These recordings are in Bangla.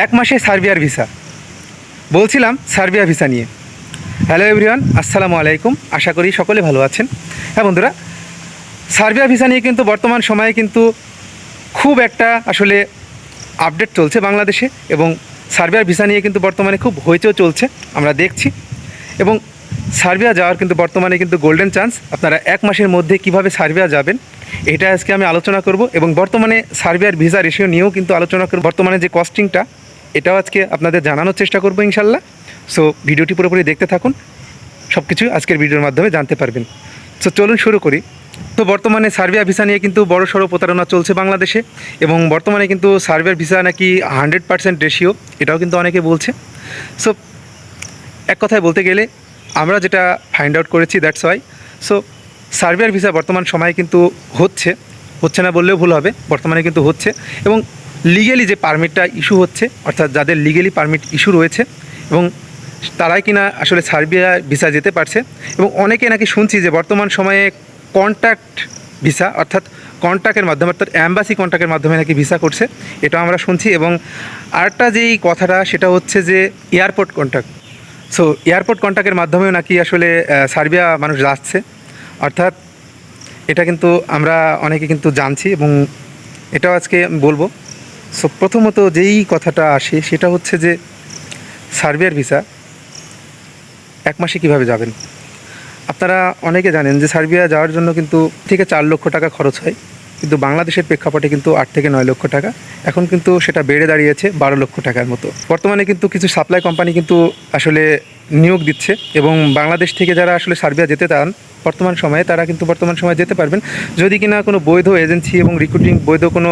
এক মাসে সার্বিয়ার ভিসা। বলছিলাম সার্বিয়া ভিসা নিয়ে। হ্যালো এভরিওয়ান, আসসালামু আলাইকুম। আশা করি সকলে ভালো আছেন। হ্যাঁ বন্ধুরা, সার্বিয়া ভিসা নিয়ে কিন্তু বর্তমান সময়ে কিন্তু খুব একটা আসলে আপডেট চলছে বাংলাদেশে এবং সার্বিয়ার ভিসা নিয়ে কিন্তু বর্তমানে খুব হইচই চলছে, আমরা দেখছি। এবং সার্বিয়া যাওয়ার কিন্তু বর্তমানে কিন্তু গোল্ডেন চান্স আপনারা এক মাসের মধ্যে কীভাবে সার্বিয়া যাবেন, এটা আজকে আমি আলোচনা করব এবং বর্তমানে সার্বিয়ার ভিসা রেশিও নিয়েও কিন্তু আলোচনা করব। বর্তমানে যে কস্টিংটা এটাও আজকে আপনাদের জানানোর চেষ্টা করব ইনশাল্লাহ সো ভিডিওটি পুরোপুরি দেখতে থাকুন। সব কিছু আজকের ভিডিওর মাধ্যমে জানতে পারবেন। সো চলুন শুরু করি। তো বর্তমানে সার্বিয়া ভিসা নিয়ে কিন্তু বড় সড়ো প্রতারণা চলছে বাংলাদেশে এবং বর্তমানে কিন্তু সার্বিয়ার ভিসা নাকি হান্ড্রেড পার্সেন্ট রেশিও এটাও কিন্তু অনেকে বলছে। সো এক কথায় বলতে গেলে আমরা যেটা ফাইন্ড আউট করেছি দ্যাটস ওয়াই সো সার্বিয়ার ভিসা বর্তমান সময়ে কিন্তু হচ্ছে হচ্ছে না বললেও ভুল হবে, বর্তমানে কিন্তু হচ্ছে এবং লিগেলি যে পারমিটটা ইস্যু হচ্ছে, অর্থাৎ যাদের লিগেলি পারমিট ইস্যু রয়েছে এবং তারাই কিনা আসলে সার্বিয়া ভিসা যেতে পারছে এবং অনেকে নাকি শুনছি যে বর্তমান সময়ে কন্ট্যাক্ট ভিসা অর্থাৎ কন্ট্যাক্টের মাধ্যমে, অর্থাৎ অ্যাম্বাসি কন্ট্যাক্টের মাধ্যমে নাকি ভিসা করছে এটা আমরা শুনছি এবং আরেকটা যেই কথাটা, সেটা হচ্ছে যে এয়ারপোর্ট কন্ট্যাক্ট সো এয়ারপোর্ট কন্ট্যাক্টের মাধ্যমেও নাকি আসলে সার্বিয়া মানুষ যাচ্ছে। অর্থাৎ এটা কিন্তু আমরা অনেকে কিন্তু জানছি এবং এটাও আজকে বলব। সো প্রথমত যেই কথাটা আসে, সেটা হচ্ছে যে সার্বিয়ার ভিসা এক মাসে কীভাবে যাবেন? আপনারা অনেকে জানেন যে সার্বিয়া যাওয়ার জন্য কিন্তু, থেকে চার লক্ষ টাকা খরচ হয়। কিন্তু বাংলাদেশের প্রেক্ষাপটে কিন্তু আট থেকে নয় লক্ষ টাকা। এখন কিন্তু সেটা বেড়ে দাঁড়িয়েছে বারো লক্ষ টাকার মতো। বর্তমানে কিন্তু কিছু সাপ্লাই কোম্পানি কিন্তু আসলে নিয়োগ দিচ্ছে এবং বাংলাদেশ থেকে যারা আসলে সার্বিয়া যেতে চান, বর্তমান সময়ে তারা কিন্তু বর্তমান সময়ে যেতে পারবেন। যদি কিনা কোনো বৈধ এজেন্সি এবং রিক্রুটিং বৈধ কোনো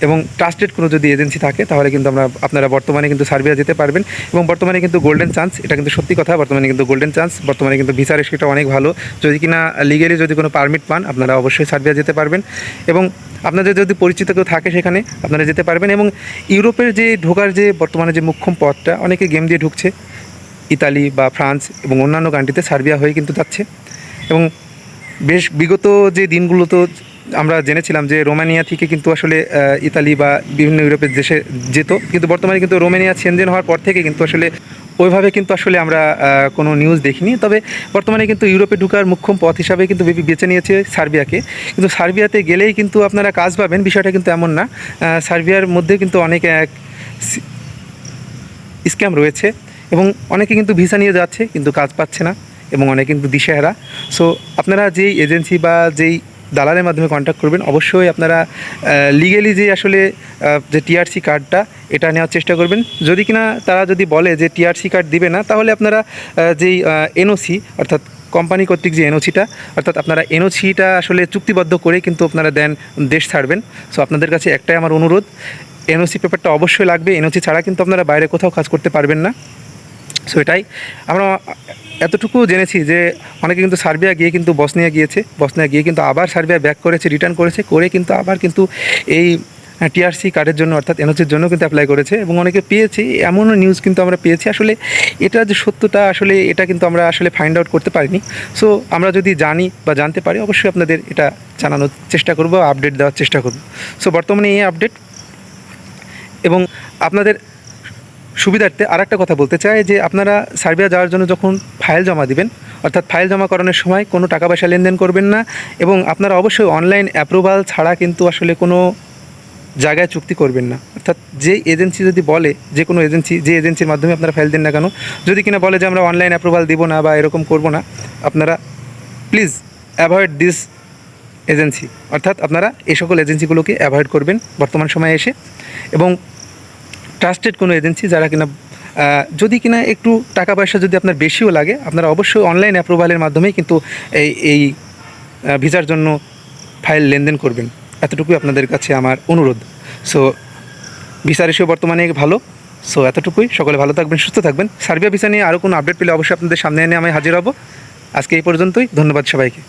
এবং ট্রাস্টেড কোনো যদি এজেন্সি থাকে, তাহলে কিন্তু আমরা, আপনারা বর্তমানে কিন্তু সার্বিয়া যেতে পারবেন। এবং বর্তমানে কিন্তু গোল্ডেন চান্স এটা কিন্তু সত্যি কথা, বর্তমানে কিন্তু গোল্ডেন চান্স বর্তমানে কিন্তু ভিসা রেশিওটা অনেক ভালো। যদি কিনা লিগেলি যদি কোনো পারমিট পান, আপনারা অবশ্যই সার্বিয়া যেতে পারবেন। এবং আপনাদের যদি পরিচিত কেউ থাকে সেখানে, আপনারা যেতে পারবেন। এবং ইউরোপের যে ঢোকার যে বর্তমানে যে মুখ্যম পথটা, অনেকে গেম দিয়ে ঢুকছে। ইতালি বা ফ্রান্স এবং অন্যান্য কান্ট্রিতে সার্বিয়া হয়ে কিন্তু যাচ্ছে। এবং বেশ বিগত যে দিনগুলোতে আমরা জেনেছিলাম যে রোমানিয়া থেকে কিন্তু আসলে ইতালি বা বিভিন্ন ইউরোপের দেশে যেত। কিন্তু বর্তমানে কিন্তু রোমানিয়া চেঞ্জেন হওয়ার পর থেকে কিন্তু আসলে ওইভাবে কিন্তু আসলে আমরা কোনো নিউজ দেখিনি। তবে বর্তমানে কিন্তু ইউরোপে ঢুকার মুখ্যম পথ হিসাবে কিন্তু বেছে নিয়েছে সার্বিয়াকে। কিন্তু সার্বিয়াতে গেলেই কিন্তু আপনারা কাজ পাবেন, বিষয়টা কিন্তু এমন না। সার্বিয়ার মধ্যে কিন্তু অনেক এক স্ক্যাম রয়েছে এবং অনেকে কিন্তু ভিসা নিয়ে যাচ্ছে, কিন্তু কাজ পাচ্ছে না এবং অনেকে কিন্তু দিশেহারা। সো আপনারা যেই এজেন্সি বা যেই দালালের মাধ্যমে কন্ট্যাক্ট করবেন। অবশ্যই আপনারা লিগেলি যে আসলে যে টিআরসি কার্ডটা এটা নেওয়ার চেষ্টা করবেন। যদি কিনা তারা যদি বলে যে টিআরসি কার্ড দিবে না, তাহলে আপনারা যেই এনওসি অর্থাৎ কোম্পানি কর্তৃক যে এনওসিটা অর্থাৎ আপনারা এনওসিটা আসলে চুক্তিবদ্ধ করে কিন্তু আপনারা দেন, দেশ ছাড়বেন। সো আপনাদের কাছে একটাই আমার অনুরোধ এনওসি পেপারটা অবশ্যই লাগবে। এনওসি ছাড়া কিন্তু আপনারা বাইরে কোথাও কাজ করতে পারবেন না। সো এটাই। আমরা এতটুকু জেনেছি যে অনেকে কিন্তু সার্বিয়া গিয়ে কিন্তু বসনিয়া গিয়েছে, বসনিয়া গিয়ে কিন্তু আবার সার্বিয়া ব্যাক করেছে রিটার্ন করেছে, করে কিন্তু আবার কিন্তু এই টিআরসি কার্ডের জন্য অর্থাৎ এনওসির জন্য কিন্তু অ্যাপ্লাই করেছে এবং অনেকে পেয়েছি এমনও নিউজ কিন্তু আমরা পেয়েছি। আসলে এটা যে সত্যটা, আসলে এটা কিন্তু আমরা আসলে ফাইন্ড আউট করতে পারিনি। সো আমরা যদি জানি বা জানতে পারি, অবশ্যই আপনাদের এটা জানানোর চেষ্টা করব আপডেট দেওয়ার চেষ্টা করব। সো বর্তমানে এই আপডেট এবং আপনাদের সুবিধার্থে আর একটা কথা বলতে চাই যে আপনারা সার্বিয়া যাওয়ার জন্য যখন ফাইল জমা দিবেন, অর্থাৎ ফাইল জমা করানোর সময় কোনো টাকা পয়সা লেনদেন করবেন না এবং আপনারা অবশ্যই অনলাইন অ্যাপ্রুভাল ছাড়া কিন্তু আসলে কোনো জায়গায় চুক্তি করবেন না। অর্থাৎ যে এজেন্সি যদি বলে, যে কোনো এজেন্সি যে এজেন্সির মাধ্যমে আপনারা ফাইল দেন না কেন, যদি কিনা বলে যে আমরা অনলাইন অ্যাপ্রুভাল দিব না বা এরকম করব না, আপনারা প্লিজ অ্যাভয়েড দিস এজেন্সি অর্থাৎ আপনারা এই সকল এজেন্সিগুলোকে অ্যাভয়েড করবেন বর্তমান সময়ে এসে। এবং ট্রাস্টেড কোনো এজেন্সি যারা কিনা যদি কিনা একটু টাকা পয়সা যদি আপনার বেশিও লাগে, আপনারা অবশ্যই অনলাইন অ্যাপ্রুভালের মাধ্যমেই কিন্তু এই এই ভিসার জন্য ফাইল লেনদেন করবেন। এতটুকুই আপনাদের কাছে আমার অনুরোধ। সো ভিসা রেশিও বর্তমানে ভালো। সো এতটুকুই। সকলে ভালো থাকবেন, সুস্থ থাকবেন। সার্বিয়া ভিসা নিয়ে আরও কোনো আপডেট পেলে অবশ্যই আপনাদের সামনে এনে আমি হাজির হব। আজকে এই পর্যন্তই। ধন্যবাদ সবাইকে।